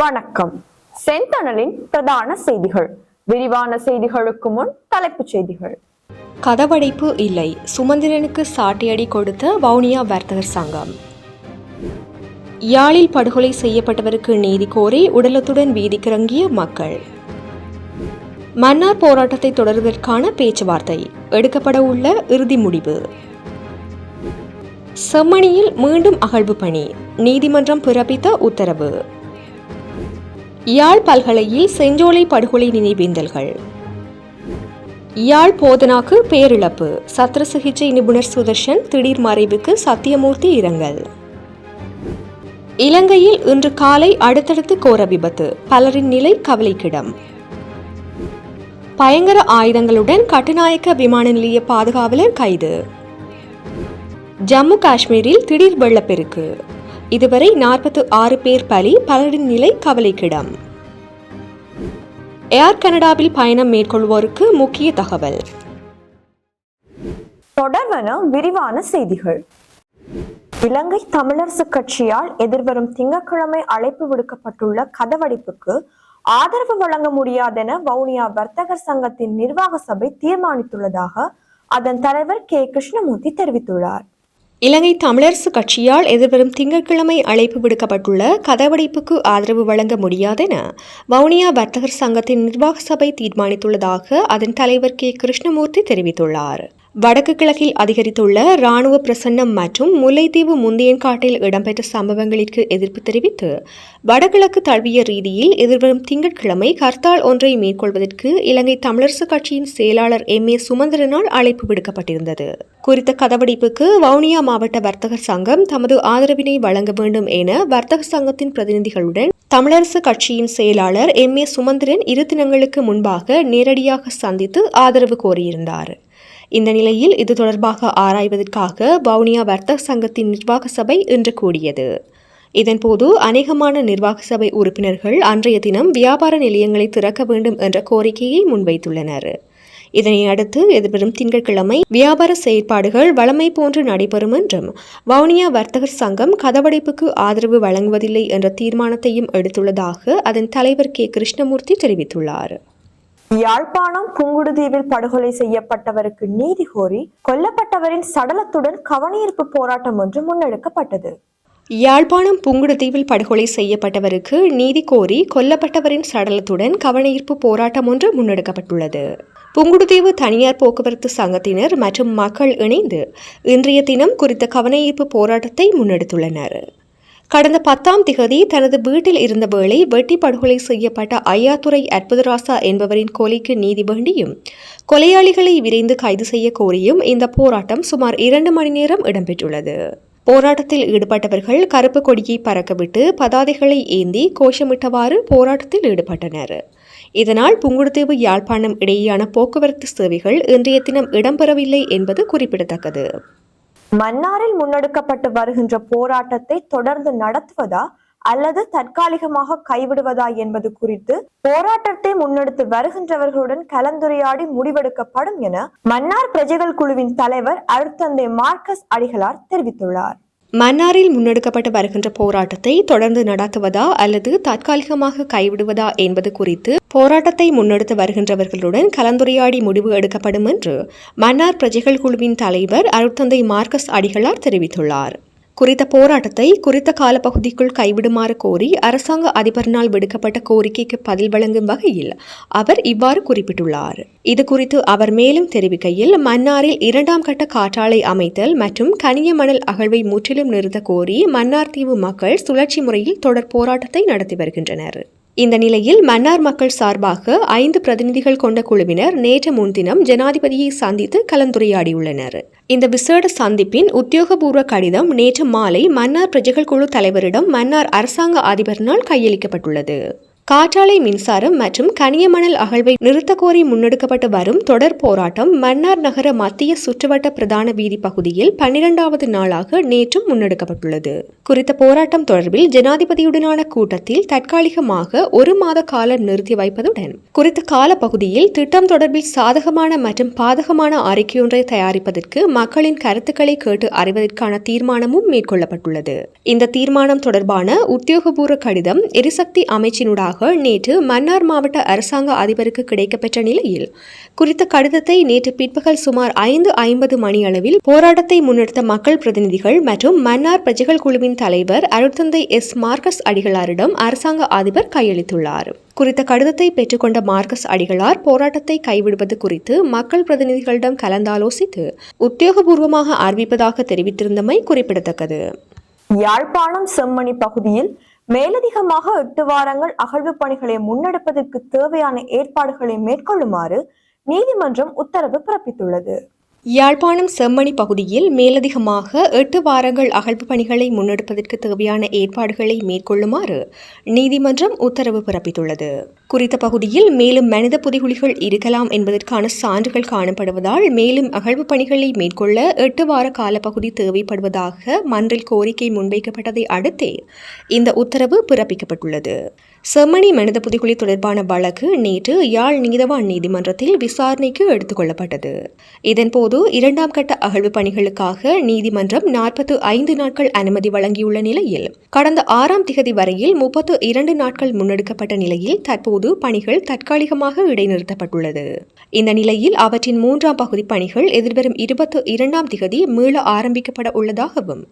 வணக்கம். செந்தணலின் பிரதான செய்திகள். விரிவான செய்திகளுக்கு முன் தலைப்புச் செய்திகள். கதவடைப்பு இல்லை. சுமந்திரனுக்கு சாட்டியடி கொடுத்த வவுனியா வர்த்தகர் சங்கம். யாழில் படுகொலை செய்யப்பட்டவருக்கு நீதி கோரி உடலத்துடன் வீதிக்கிறங்கிய மக்கள். மன்னார் போராட்டத்தை தொடர்வதற்கான பேச்சுவார்த்தை. எடுக்கப்பட உள்ள இறுதி முடிவு. செம்மணியில் மீண்டும் அகழ்வு பணி. நீதிமன்றம் பிறப்பித்த உத்தரவு. யாழ் பல்கலையில் செஞ்சோலை படுகொலை நினைவேந்தல்கள். யாழ் போதனாக்கு பேரிழப்பு. சத்திர சிகிச்சை நிபுணர் சுதர்ஷன் திடீர் மறைவுக்கு சத்தியமூர்த்தி இரங்கல். இலங்கையில் இன்று காலை அடுத்தடுத்து கோர விபத்து. பலரின் நிலை கவலைக்கிடம். பயங்கர ஆயுதங்களுடன் கட்டுநாயக்க விமான நிலைய பாதுகாவலர் கைது. ஜம்மு காஷ்மீரில் திடீர் வெள்ளப்பெருக்கு. இதுவரை நாற்பத்து ஆறு பேர் பலி பலரின் நிலை கவலைக்கிடம். ஏர் கனடாவில் பயணம் மேற்கொள்வோருக்கு முக்கிய தகவல். தொடர்வன விரிவான செய்திகள். இலங்கை தமிழரசு கட்சியால் எதிர்வரும் திங்கட்கிழமை அழைப்பு விடுக்கப்பட்டுள்ள கதவடைப்புக்கு ஆதரவு வழங்க முடியாதென வவுனியா வர்த்தகர் சங்கத்தின் நிர்வாக சபை தீர்மானித்துள்ளதாக அதன் தலைவர் கே. கிருஷ்ணமூர்த்தி தெரிவித்துள்ளார். இலங்கை தமிழரசு கட்சியால் எதிர்வரும் திங்கட்கிழமை அழைப்பு விடுக்கப்பட்டுள்ள கதவடைப்புக்கு ஆதரவு வழங்க முடியாதென வவுனியா வர்த்தகர் சங்கத்தின் நிர்வாக சபை தீர்மானித்துள்ளதாக அதன் தலைவர் கே. கிருஷ்ணமூர்த்தி தெரிவித்துள்ளார். வடக்கு கிழக்கில் அதிகரித்துள்ள ராணுவ பிரசன்னம் மற்றும் முல்லைத்தீவு முந்தியன்காட்டில் இடம்பெற்ற சம்பவங்களிற்கு எதிர்ப்பு தெரிவித்து வடகிழக்கு தழுவிய ரீதியில் எதிர்வரும் திங்கட்கிழமை ஹர்த்தால் ஒன்றை மேற்கொள்வதற்கு இலங்கை தமிழரசுக் கட்சியின் செயலாளர் எம். ஏ. சுமந்திரனால் அழைப்பு விடுக்கப்பட்டிருந்தது. குறித்த கதவடைப்புக்கு வவுனியா மாவட்ட வர்த்தகர் சங்கம் தமது ஆதரவினை வழங்க வேண்டும் என வர்த்தக சங்கத்தின் பிரதிநிதிகளுடன் தமிழரசு கட்சியின் செயலாளர் எம். ஏ. சுமந்திரன் இரு தினங்களுக்கு முன்பாக நேரடியாக சந்தித்து ஆதரவு கோரியிருந்தார். இந்த நிலையில் இது தொடர்பாக ஆராய்வதற்காக வவுனியா வர்த்தக சங்கத்தின் நிர்வாக சபை இன்று கூடியது. இதன்போது அநேகமான நிர்வாக சபை உறுப்பினர்கள் அன்றைய தினம் வியாபார நிலையங்களை திறக்க வேண்டும் என்ற கோரிக்கையை முன்வைத்துள்ளனர். இதனை அடுத்து எதிர்வரும் திங்கட்கிழமை வியாபார செயற்பாடுகள் வழமை போன்று நடைபெறும் என்றும் வவுனியா வர்த்தகர் சங்கம் கதவடைப்புக்கு ஆதரவு வழங்குவதில்லை என்ற தீர்மானத்தையும் எடுத்துள்ளதாக அதன் தலைவர் கே. கிருஷ்ணமூர்த்தி தெரிவித்துள்ளார். யாழ்ப்பாணம் புங்குடுதீவில் படுகொலை செய்யப்பட்டவருக்கு நீதி கோரி கொல்லப்பட்டவரின் சடலத்துடன் கவனஈர்ப்பு போராட்டம் ஒன்று முன்னெடுக்கப்பட்டது. யாழ்ப்பாணம் புங்குடுதீவில் படுகொலை செய்யப்பட்டவருக்கு நீதி கோரி கொல்லப்பட்டவரின் சடலத்துடன் கவனஈர்ப்பு போராட்டம் ஒன்று முன்னெடுக்கப்பட்டுள்ளது. புங்குடுதீவு தனியார் போக்குவரத்து சங்கத்தினர் மற்றும் மக்கள் இணைந்து இன்றைய தினம் குறித்த கவனஈர்ப்பு போராட்டத்தை முன்னெடுத்துள்ளனர். கடந்த பத்தாம் திகதி தனது வீட்டில் இருந்த வேளை வெட்டி படுகொலை செய்யப்பட்ட ஐயாத்துறை அற்புதராசா என்பவரின் கொலைக்கு நீதி வேண்டியும் கொலையாளிகளை விரைந்து கைது செய்ய கோரியும் இந்த போராட்டம் சுமார் இரண்டு மணி நேரம் இடம்பெற்றுள்ளது. போராட்டத்தில் ஈடுபட்டவர்கள் கருப்பு கொடியை பறக்கவிட்டு பதாதைகளை ஏந்தி கோஷமிட்டவாறு போராட்டத்தில் ஈடுபட்டனர். இதனால் புங்குடுதீவு யாழ்ப்பாணம் இடையேயான போக்குவரத்து சேவைகள் இன்றைய தினம் இடம்பெறவில்லை என்பது குறிப்பிடத்தக்கது. மன்னாரில் முன்னெடுக்கப்பட்டு வருகின்ற போராட்டத்தை தொடர்ந்து நடத்துவதா அல்லது தற்காலிகமாக கைவிடுவதா என்பது குறித்து போராட்டத்தை முன்னெடுத்து வருகின்றவர்களுடன் கலந்துரையாடி முடிவெடுக்கப்படும் என மன்னார் பிரஜைகள் குழுவின் தலைவர் அருத்தந்தை மார்க்கஸ் அடிகளார் தெரிவித்துள்ளார். மன்னாரில் முன்னெடுக்கப்பட்டு வருகின்ற போராட்டத்தை தொடர்ந்து நடத்துவதா அல்லது தற்காலிகமாக கைவிடுவதா என்பது குறித்து போராட்டத்தை முன்னெடுத்து வருகின்றவர்களுடன் கலந்துரையாடி முடிவு எடுக்கப்படும் என்று மன்னார் பிரஜைகள் குழுவின் தலைவர் அருட்தந்தை மார்க்கஸ் அடிகளார் தெரிவித்துள்ளார். குறித்த போராட்டத்தை குறித்த காலப்பகுதிக்குள் கைவிடுமாறு கோரி அரசாங்க அதிபரினால் விடுக்கப்பட்ட கோரிக்கைக்கு பதில் வழங்கும் வகையில் அவர் இவ்வாறு குறிப்பிட்டுள்ளார். இது குறித்து அவர் மேலும் தெரிவிக்கையில் மன்னாரில் இரண்டாம் கட்ட காற்றாலை அமைத்தல் மற்றும் கனிய மணல் அகழ்வை முற்றிலும் நிறுத்த கோரி மன்னார் தீவு மக்கள் சுழற்சி முறையில் தொடர் போராட்டத்தை நடத்தி வருகின்றனர். இந்த நிலையில் மன்னார் மக்கள் சார்பாக ஐந்து பிரதிநிதிகள் கொண்ட குழுவினர் நேற்று முன்தினம் ஜனாதிபதியை சந்தித்து கலந்துரையாடியுள்ளனர். இந்த விசேட சந்திப்பின் உத்தியோகபூர்வ கடிதம் நேற்று மாலை மன்னார் பிரஜைகள் குழு தலைவரிடம் மன்னார் அரசாங்க அதிபரினால் கையளிக்கப்பட்டுள்ளது. காற்றாலை மின்சாரம் மற்றும் கனியமணல் அகழ்வை நிறுத்தக்கோரி முன்னெடுக்கப்பட்டு வரும் தொடர் போராட்டம் மன்னார் நகர மத்திய சுற்றுவட்ட பிரதான வீதி பகுதியில் பன்னிரண்டாவது நாளாக நேற்றும் முன்னெடுக்கப்பட்டுள்ளது. குறித்த போராட்டம் தொடர்பில் ஜனாதிபதியுடனான கூட்டத்தில் தற்காலிகமாக ஒரு மாத காலம் நிறுத்தி வைப்பதுடன் குறித்த கால பகுதியில் திட்டம் தொடர்பில் சாதகமான மற்றும் பாதகமான அறிக்கையொன்றை தயாரிப்பதற்கு மக்களின் கருத்துக்களை கேட்டு அறிவதற்கான தீர்மானமும் மேற்கொள்ளப்பட்டுள்ளது. இந்த தீர்மானம் தொடர்பான உத்தியோகபூர்வ கடிதம் எரிசக்தி அமைச்சினூடாக நேற்று மன்னார் மாவட்ட அரசாங்க அதிபருக்கு கிடைக்கப்பெற்ற நிலையில் குறித்த கடிதத்தை நேற்று பிற்பகல் சுமார் ஐந்து ஐம்பது மணியளவில் போராட்டத்தை முன்னெடுத்த மக்கள் பிரதிநிதிகள் மற்றும் மன்னார் பிரஜைகள் குழுவின் தலைவர் அருட்தந்தை எஸ். மார்க்கஸ் அடிகளாரிடம் அரசாங்க அதிபர் கையளித்துள்ளார். குறித்த கடிதத்தை பெற்றுக்கொண்ட மார்க்கஸ் அடிகளார் போராட்டத்தை கைவிடுவது குறித்து மக்கள் பிரதிநிதிகளிடம் கலந்தாலோசித்து உத்தியோகபூர்வமாக அறிவிப்பதாக தெரிவித்திருந்தமை குறிப்பிடத்தக்கது. யாழ்ப்பாணம் செம்மணி பகுதியில் மேலதிகமாக எட்டு வாரங்கள் அகழ்வு பணிகளை முன்னெடுப்பதற்கு தேவையான ஏற்பாடுகளை மேற்கொள்ளுமாறு நீதிமன்றம் உத்தரவு பிறப்பித்துள்ளது. யாழ்ப்பாணம் செம்மணி பகுதியில் மேலதிகமாக எட்டு வாரங்கள் அகழ்வு பணிகளை முன்னெடுப்பதற்கு தேவையான ஏற்பாடுகளை மேற்கொள்ளுமாறு நீதிமன்றம் உத்தரவு பிறப்பித்துள்ளது. குறித்த பகுதியில் மேலும் மனித புதைகுழிகள் இருக்கலாம் என்பதற்கான சான்றுகள் காணப்படுவதால் மேலும் அகழ்வு பணிகளை மேற்கொள்ள எட்டு வார காலப்பகுதி தேவைப்படுவதாக மன்றில் கோரிக்கை முன்வைக்கப்பட்டதை அடுத்தே இந்த உத்தரவு பிறப்பிக்கப்பட்டுள்ளது. செம்மணி மனித புதைகுழி தொடர்பான வழக்கு நேற்று யாழ் நீதவான் நீதிமன்றத்தில் விசாரணைக்கு எடுத்துக் கொள்ளப்பட்டது இதன்போது இரண்டாம் கட்ட அகழ்வு பணிகளுக்காக நீதிமன்றம் நாற்பத்து ஐந்து நாட்கள் அனுமதி வழங்கியுள்ள நிலையில் கடந்த ஆறாம் திகதி வரையில் முப்பத்து இரண்டு நாட்கள் முன்னெடுக்கப்பட்ட நிலையில் தற்போது போது பணிகள் தற்காலிகமாக இடைநிறுத்தப்பட்டுள்ளது. இந்த நிலையில் அவற்றின் மூன்றாம் பகுதி பணிகள் எதிர்வரும் இருபத்தி இரண்டாம் திகதி மீள ஆரம்பிக்கப்பட உள்ளதாகவும்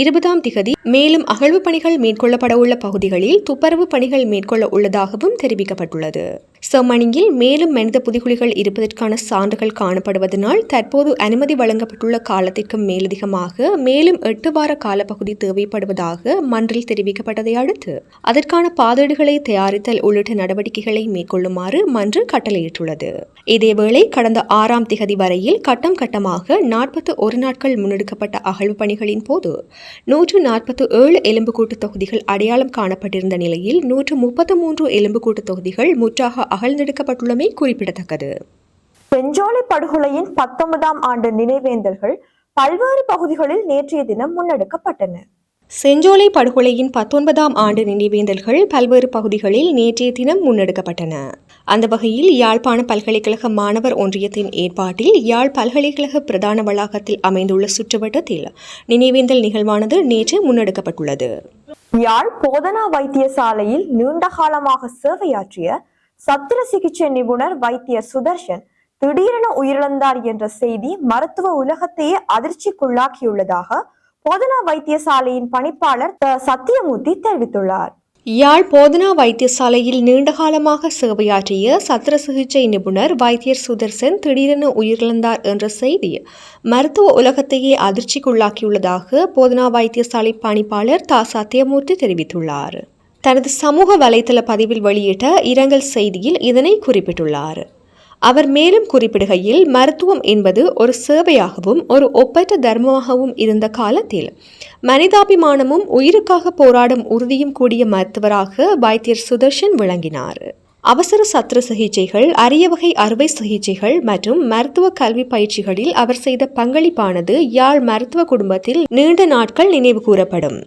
இருபதாம் திகதி மேலும் அகழ்வு பணிகள் மேற்கொள்ளப்பட உள்ள பகுதிகளில் துப்பரவு பணிகள் மேற்கொள்ள உள்ளதாகவும் தெரிவிக்கப்பட்டுள்ளது. செம்மணியில் மேலும் மனித புதைகுழிகள் இருப்பதற்கான சான்றுகள் காணப்படுவதனால் தற்போது அனுமதி வழங்கப்பட்டுள்ள காலத்திற்கு மேலதிகமாக மேலும் எட்டு வார காலப்பகுதி தேவைப்படுவதாக மன்றில் தெரிவிக்கப்பட்டதை அடுத்து அதற்கான பாதேடுகளை தயாரித்தல் உள்ளிட்ட நடவடிக்கை நடவடிக்கைகளை மேற்கொள்ளுமாறு மன்று கட்டளையிட்டுள்ளது. இதேவேளை கடந்த ஆறாம் திகதி வரையில் கட்டம் கட்டமாக நாற்பத்து ஒரு நாட்கள் முன்னெடுக்கப்பட்ட அகழ்வு பணிகளின் போது நூற்று நாற்பத்து ஏழு எலும்புக்கூட்டு தொகுதிகள் அடையாளம் காணப்பட்டிருந்த நிலையில் நூற்று முப்பத்து மூன்று எலும்புக்கூட்டு தொகுதிகள் முற்றாக அகழ்ந்தெடுக்கப்பட்டுள்ளமை குறிப்பிடத்தக்கது. பெஞ்சோலை படுகொலையின் பத்தொன்பதாம் ஆண்டு நினைவேந்தல்கள் பல்வேறு பகுதிகளில் நேற்றைய தினம் முன்னெடுக்கப்பட்டன. செஞ்சோலை படுகொலையின் பத்தொன்பதாம் ஆண்டு நினைவேந்தல்கள் பல்வேறு பகுதிகளில் நேற்றைய தினம் முன்னெடுக்கப்பட்டன. அந்த வகையில் யாழ்ப்பாண பல்கலைக்கழக மாணவர் ஒன்றியத்தின் ஏற்பாட்டில் யாழ் பல்கலைக்கழக பிரதான வளாகத்தில் அமைந்துள்ள சுற்றுவட்டத்தில் நினைவேந்தல் நிகழ்வானது நேற்று முன்னெடுக்கப்பட்டுள்ளது. யாழ் போதனா வைத்தியசாலையில் நீண்ட காலமாக சேவையாற்றிய சத்திர சிகிச்சை நிபுணர் வைத்தியர் சுதர்ஷன் திடீரென உயிரிழந்தார் என்ற செய்தி மருத்துவ உலகத்தையே அதிர்ச்சிக்குள்ளாக்கியுள்ளதாக போதனா வைத்தியசாலையின் பணிப்பாளர் த. சத்தியமூர்த்தி தெரிவித்துள்ளார். யாழ் போதனா வைத்தியசாலையில் நீண்டகாலமாக சேவையாற்றிய சத்திர சிகிச்சை நிபுணர் வைத்தியர் சுதர்சன் திடீரென உயிரிழந்தார் என்ற செய்தி மருத்துவ உலகத்தையே அதிர்ச்சிக்குள்ளாக்கியுள்ளதாக போதனா வைத்தியசாலை பணிப்பாளர் தா. சத்தியமூர்த்தி தெரிவித்துள்ளார். தனது சமூக வலைதள பதிவில் வெளியிட்ட இரங்கல் செய்தியில் இதனை குறிப்பிட்டுள்ளார். அவர் மேலும் குறிப்பிடுகையில் மருத்துவம் என்பது ஒரு சேவையாகவும் ஒரு ஒப்பற்ற தர்மமாகவும் இருந்த காலத்தில் மனிதாபிமானமும் உயிருக்காக போராடும் உறுதியும் கூடிய மருத்துவராக வைத்தியர் சுதர்ஷன் விளங்கினார். அவசர சத்திர சிகிச்சைகள் அரிய வகை அறுவை சிகிச்சைகள் மற்றும் மருத்துவ கல்வி பயிற்சிகளில் அவர் செய்த பங்களிப்பானது யாழ் மருத்துவ குடும்பத்தில் நீண்ட நாட்கள் நினைவு கூறப்படும்.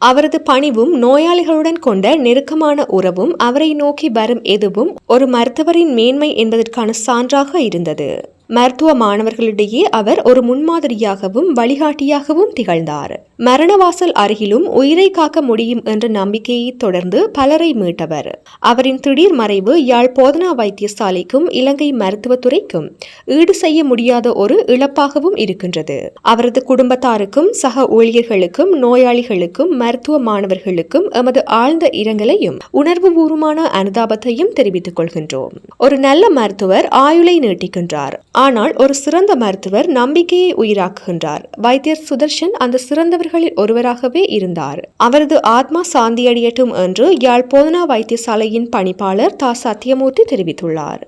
அவரது பணிவும் நோயாளிகளுடன் கொண்ட நெருக்கமான உறவும் அவரை நோக்கி வரும் எதுவும் ஒரு மருத்துவரின் மேன்மை என்பதற்கான சான்றாக இருந்தது. மருத்துவ மாணவர்களிடையே அவர் ஒரு முன்மாதிரியாகவும் வழிகாட்டியாகவும் திகழ்ந்தார். மரணவாசல் அருகிலும் உயிரை காக்க முடியும் என்ற நம்பிக்கையை தொடர்ந்து பலரை மீட்டவர். அவரின் திடீர் மறைவு யாழ் போதனா வைத்தியசாலைக்கும் இலங்கை மருத்துவத்துறைக்கும் ஈடு செய்ய முடியாத ஒரு இழப்பாகவும் இருக்கின்றது. அவரது குடும்பத்தாருக்கும் சக ஊழியர்களுக்கும் நோயாளிகளுக்கும் மருத்துவ மாணவர்களுக்கும் எமது ஆழ்ந்த இரங்கலையும் உணர்வுபூர்வமான அனுதாபத்தையும் தெரிவித்துக் கொள்கின்றோம். ஒரு நல்ல மருத்துவர் ஆயுளை நீட்டிக்கின்றார். ஆனால் ஒரு சிறந்த மருத்துவர் நம்பிக்கையை உயிராக்குகின்றார். வைத்தியர் சுதர்ஷன் அந்த சிறந்தவர்களில் ஒருவராகவே இருந்தார். அவரது ஆத்மா சாந்தியடையட்டும் என்று யாழ் போதனா வைத்தியசாலையின் பணிப்பாளர் தா. சத்யமூர்த்தி தெரிவித்துள்ளார்.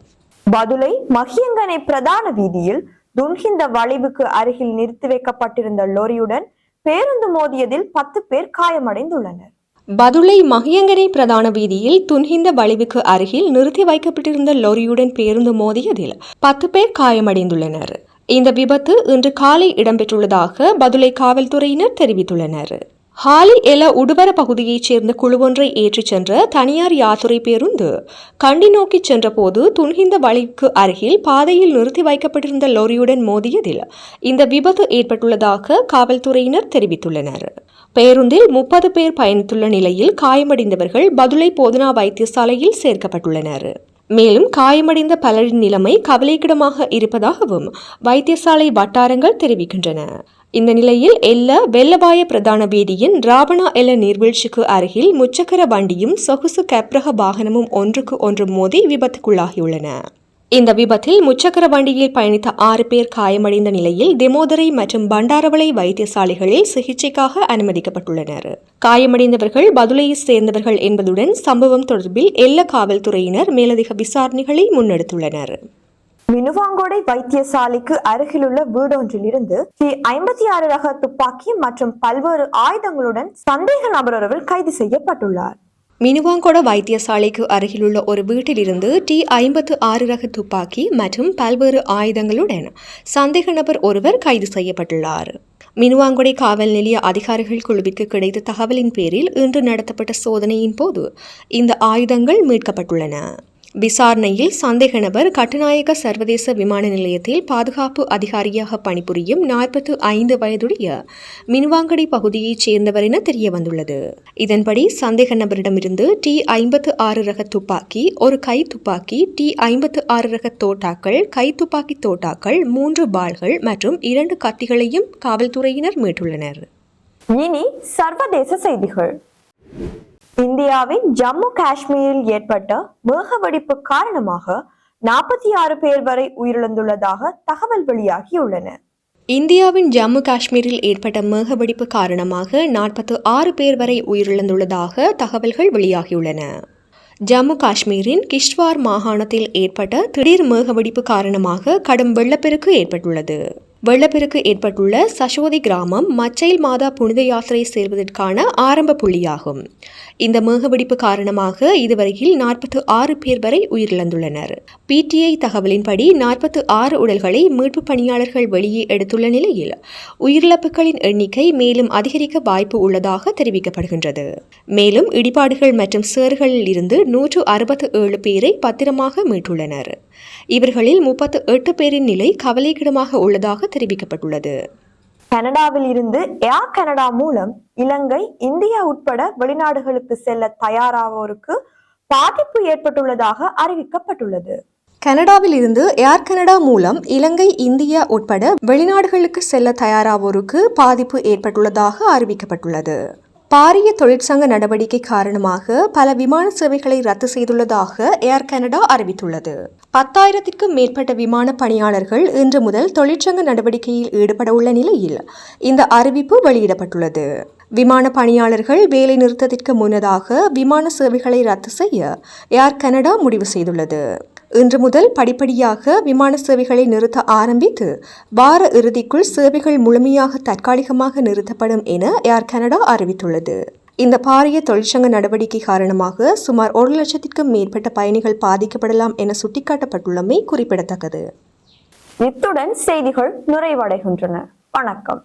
பதுளை மகியங்கனை பிரதான வீதியில் துன்ஹிந்த வளைவுக்கு அருகில் நிறுத்தி வைக்கப்பட்டிருந்த லோரியுடன் பேருந்து மோதியதில் பத்து பேர் காயமடைந்துள்ளனர். பதுளை மகியங்கரை பிரதான வீதியில் துன்ஹிந்த வளைவுக்கு அருகில் நிறுத்தி வைக்கப்பட்டிருந்த லொரியுடன் பேருந்து மோதியதில் பத்து பேர் காயமடைந்துள்ளனர். இந்த விபத்து இன்று காலை இடம்பெற்றுள்ளதாக பதுளை காவல்துறையினர் தெரிவித்துள்ளனர். ஹாலி எல உடுவர பகுதியைச் சேர்ந்த குழுவொன்றை ஏற்றிச் சென்ற தனியார் யாத்துரை பேருந்து கண்டி நோக்கிச் சென்றபோது துன்ஹிந்த வழிக்கு அருகில் பாதையில் நிறுத்தி வைக்கப்பட்டிருந்த லொரியுடன் மோதியதில் இந்த விபத்து ஏற்பட்டுள்ளதாக காவல்துறையினர் தெரிவித்துள்ளனர். பேருந்தில் முப்பது பேர் பயணித்துள்ள நிலையில் காயமடைந்தவர்கள் பதுளை போதனா வைத்தியசாலையில் சேர்க்கப்பட்டுள்ளனர். மேலும் காயமடைந்த பலரின் நிலைமை கவலைக்கிடமாக இருப்பதாகவும் வைத்தியசாலை வட்டாரங்கள் தெரிவிக்கின்றன. இந்த நிலையில் எல்ல வெள்ளபாய பிரதான வீதியின் ராவணா எல்ல நீர்வீழ்ச்சிக்கு அருகில் முச்சக்கர வண்டியும் சொகுசு கப்ரக வாகனமும் ஒன்றுக்கு ஒன்று மோதி விபத்துக்குள்ளாகியுள்ளன. இந்த விபத்தில் முச்சக்கர வண்டியில் பயணித்த ஆறு பேர் காயமடைந்த நிலையில் திமோதரை மற்றும் பண்டாரவளை வைத்தியசாலைகளில் சிகிச்சைக்காக அனுமதிக்கப்பட்டுள்ளனர். காயமடைந்தவர்கள் பதுளையை சேர்ந்தவர்கள் என்பதுடன் சம்பவம் தொடர்பில் எல்ல காவல்துறையினர் மேலதிக விசாரணைகளை முன்னெடுத்துள்ளனர். மினுவாங்கோடை வைத்தியசாலைக்கு அருகிலுள்ள வீடொன்றிலிருந்து டி ஐம்பத்தி ஆறு ரக துப்பாக்கி மற்றும் பல்வேறு ஆயுதங்களுடன் சந்தேக நபர் ஒருவர் கைது செய்யப்பட்டுள்ளார். மினுவாங்கோட வைத்தியசாலைக்கு அருகிலுள்ள ஒரு வீட்டிலிருந்து டி ஐம்பத்து ஆறு ரக துப்பாக்கி மற்றும் பல்வேறு ஆயுதங்களுடன் சந்தேக நபர் ஒருவர் கைது செய்யப்பட்டுள்ளார். மினுவாங்குடை காவல் நிலைய அதிகாரிகள் குழுவிற்கு கிடைத்த தகவலின் பேரில் இன்று நடத்தப்பட்ட சோதனையின் போது இந்த ஆயுதங்கள் மீட்கப்பட்டுள்ளன. விசாரணையில் சந்தேக நபர் கட்டுநாயக்க சர்வதேச விமான நிலையத்தில் பாதுகாப்பு அதிகாரியாக பணிபுரியும் நாற்பத்து ஐந்து வயதுடைய மின்வாங்கடை பகுதியைச் சேர்ந்தவர் என தெரிய வந்துள்ளது இதன்படி சந்தேக நபரிடமிருந்து டி ஐம்பத்து ஆறு ரக துப்பாக்கி ஒரு கை துப்பாக்கி டி ஐம்பத்து ஆறு ரக தோட்டாக்கள் கை துப்பாக்கி தோட்டாக்கள் மூன்று பால்கள் மற்றும் இரண்டு கத்திகளையும் காவல்துறையினர் மீட்டுள்ளனர். இனி சர்வதேச செய்திகள். இந்தியாவின் ஜம்மு காஷ்மீரில் ஏற்பட்ட மேகவெடிப்பு காரணமாக நாற்பத்தி ஆறு பேர் வரை உயிரிழந்துள்ளதாக தகவல் வெளியாகியுள்ளன. இந்தியாவின் ஜம்மு காஷ்மீரில் ஏற்பட்ட மேகவெடிப்பு காரணமாக நாற்பத்து ஆறு பேர் வரை உயிரிழந்துள்ளதாக தகவல்கள் வெளியாகியுள்ளன. ஜம்மு காஷ்மீரின் கிஷ்வார் மாகாணத்தில் ஏற்பட்ட திடீர் மேகவெடிப்பு காரணமாக கடும் வெள்ளப்பெருக்கு ஏற்பட்டுள்ளது. வெள்ளப்பெருக்கு ஏற்பட்டுள்ள சசோதி கிராமம் மச்சைல் மாதா புனித யாத்திரை சேர்வதற்கான ஆரம்ப புள்ளியாகும். இந்த மேகவெடிப்பு காரணமாக இதுவரையில் நாற்பத்து ஆறு பேர் வரை உயிரிழந்துள்ளனர். பிடிஐ தகவலின்படி நாற்பத்து ஆறு உடல்களை மீட்பு பணியாளர்கள் வெளியே எடுத்துள்ள நிலையில் உயிரிழப்புகளின் எண்ணிக்கை மேலும் அதிகரிக்க வாய்ப்பு உள்ளதாக தெரிவிக்கப்படுகின்றது. மேலும் இடிபாடுகள் மற்றும் சேறுகளில் இருந்து நூற்று அறுபத்து ஏழு பேரை பத்திரமாக மீட்டுள்ளனர். இவர்களில் முப்பத்து எட்டு பேரின் நிலை கவலைக்கிடமாக உள்ளதாக தெரிவிக்கப்பட்டுள்ளது. கனடாவில் இருந்து ஏர் கனடா மூலம் இலங்கை இந்தியா உட்பட வெளிநாடுகளுக்கு செல்ல தயாராவோருக்கு பாதிப்பு ஏற்பட்டுள்ளதாக அறிவிக்கப்பட்டுள்ளது. கனடாவில் இருந்து ஏர் கனடா மூலம் இலங்கை இந்தியா உட்பட வெளிநாடுகளுக்கு செல்ல தயாராவோருக்கு பாதிப்பு ஏற்பட்டுள்ளதாக அறிவிக்கப்பட்டுள்ளது. பாரிய தொழிற்சங்க நடவடிக்கை காரணமாக பல விமான சேவைகளை ரத்து செய்துள்ளதாக ஏர் கனடா அறிவித்துள்ளது. பத்தாயிரத்திற்கும் மேற்பட்ட விமான பணியாளர்கள் இன்று முதல் தொழிற்சங்க நடவடிக்கையில் ஈடுபட உள்ள நிலையில் இந்த அறிவிப்பு வெளியிடப்பட்டுள்ளது. விமான பணியாளர்கள் வேலை நிறுத்தத்திற்கு முன்னதாக விமான சேவைகளை ரத்து செய்ய ஏர் கனடா முடிவு செய்துள்ளது. இன்று முதல் படிப்படியாக விமான சேவைகளை நிறுத்த ஆரம்பித்து வார இறுதிக்குள் சேவைகள் முழுமையாக தற்காலிகமாக நிறுத்தப்படும் என ஏர் கனடா அறிவித்துள்ளது. இந்த பாரிய தொழிற்சங்க நடவடிக்கை காரணமாக சுமார் ஒரு லட்சத்திற்கும் மேற்பட்ட பயணிகள் பாதிக்கப்படலாம் என சுட்டிக்காட்டப்பட்டுள்ளமை குறிப்பிடத்தக்கது. இத்துடன் செய்திகள் நிறைவடைகின்றன. வணக்கம்.